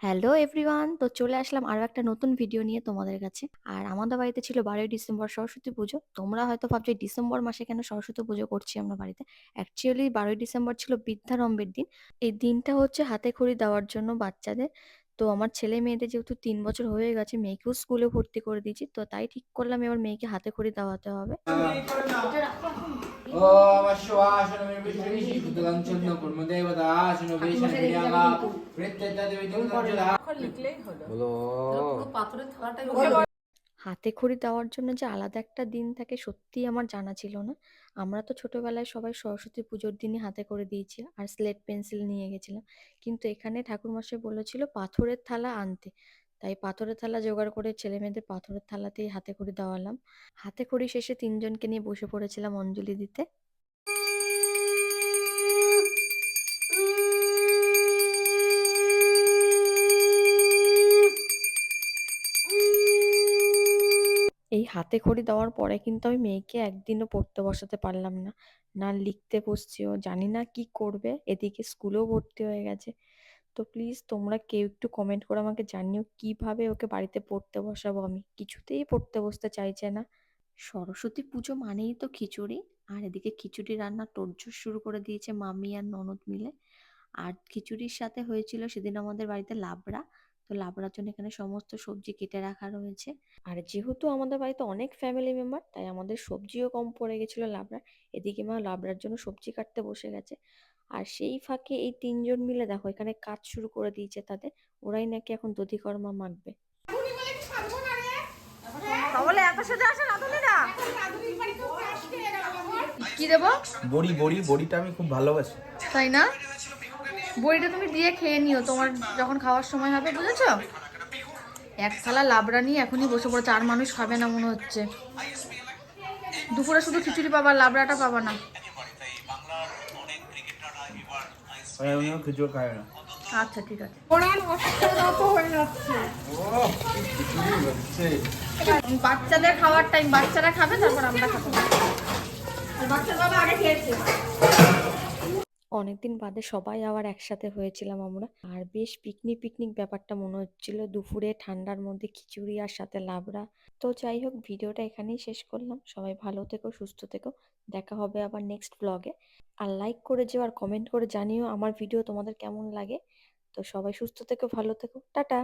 Hello everyone, তো চলে আসলাম আরও একটা নতুন ভিডিও নিয়ে তোমাদের কাছে। আর আমাদের বাড়িতে ছিল বারোই ডিসেম্বর সরস্বতী পুজো। তোমরা হয়তো ভাবছ ডিসেম্বর মাসে কেন সরস্বতী পুজো করছি আমরা বাড়িতে? অ্যাকচুয়ালি বারোই ডিসেম্বর ছিল বৃদ্ধারম্ভের দিন। এই দিনটা হচ্ছে হাতে খড়ি দেওয়ার জন্য বাচ্চাদের। তো আমার ছেলে মেয়েদের যেহেতু তিন বছর হয়ে গেছে মেয়েকেও স্কুলে ভর্তি করে দিয়েছি তো তাই ঠিক করলাম এবার মেয়েকে হাতে করে দেওয়াতে হবে। হাতে খড়ি দেওয়ার জন্য যে আলাদা একটা দিন থাকে সত্যিই আমার জানা ছিল না। আমরা তো ছোটবেলায় সবাই সরস্বতী পুজোর দিনই হাতে করে দিয়েছি আর স্লেট পেন্সিল নিয়ে গেছিলাম। কিন্তু এখানে ঠাকুরমশাই বলেছিল পাথরের থালা আনতে। তাই পাথরের থালা জোগাড় করে ছেলে মেয়েদের পাথরের থালাতেই হাতে খড়ি দেওয়ালাম। হাতে খড়ি শেষে তিনজনকে নিয়ে বসে পড়েছিলাম অঞ্জলি দিতে। এই হাতে খড়ি দেওয়ার পরে কিন্তু আমি মেয়েকে একদিনও পড়তে বসাতে পারলাম না। না লিখতে বসছে ও, জানি না কি করবে, এদিকে স্কুলেও ভর্তি হয়ে গেছে। তো প্লিজ তোমরা কেউ একটু কমেন্ট করে আমাকে জানিও কীভাবে ওকে বাড়িতে পড়তে বসাবো আমি। কিছুতেই পড়তে বসতে চাইছে না। সরস্বতী পুজো মানেই তো খিচুড়ি। আর এদিকে খিচুড়ি রান্না তোড়জোড় শুরু করে দিয়েছে মামি আর ননদ মিলে। আর খিচুড়ির সাথে হয়েছিল সেদিন আমাদের বাড়িতে লাবড়া। তো লাবড়ার জন্য এখানে সমস্ত সবজি কেটে রাখা রয়েছে। আর যেহেতু আমাদের বাড়িতে অনেক ফ্যামিলি মেম্বার তাই আমাদের সবজিও কম পড়ে গেছিল লাবড়ার। এদিকে মা লাবড়ার জন্য সবজি কাটতে বসে গেছে। আর সেই ফাঁকে এই তিনজন মিলে দেখো এখানে কাজ শুরু করে দিয়েছে তাদের। ওরাই নাকি এখন দধিকর্মা মাখবে। এত আসে কি দেবো? বড়ি বড়ি বড়িটা আমি খুব ভালোবাসি। তাই না? বড়িটা তুমি দিয়ে খেয়ে নিও তোমার যখন খাওয়ার সময় হবে বুঝেছ? এক থালা লাবড়া নিয়ে এখনই বসে পড়েছে চার মানুষ খাবে না মনে হচ্ছে। দুপুরে শুধু খিচুড়ি পাবা লাবড়াটা পাবা না। আচ্ছা ঠিক আছে। বাচ্চাদের খাওয়ার টাইম বাচ্চারা খাবে তারপর আমরা খাব। বাচ্চা বাবা আগে খেয়েছে। অনেকদিন বাদে সবাই আবার একসাথে হয়েছিলাম আমরা। আর বেশ পিকনিক পিকনিক ব্যাপারটা মনে হচ্ছিল, দুপুরে ঠান্ডার মধ্যে খিচুড়ি আর সাথে লাবড়া। তো যাই হোক, ভিডিওটা এখানেই শেষ করলাম। সবাই ভালো থেকো, সুস্থ থেকো। দেখা হবে আবার নেক্সট ব্লগে আর লাইক করে যেও আর কমেন্ট করে জানিও আমার ভিডিও তোমাদের কেমন লাগে। তো সবাই সুস্থ থেকো, ভালো থেকো। টাটা!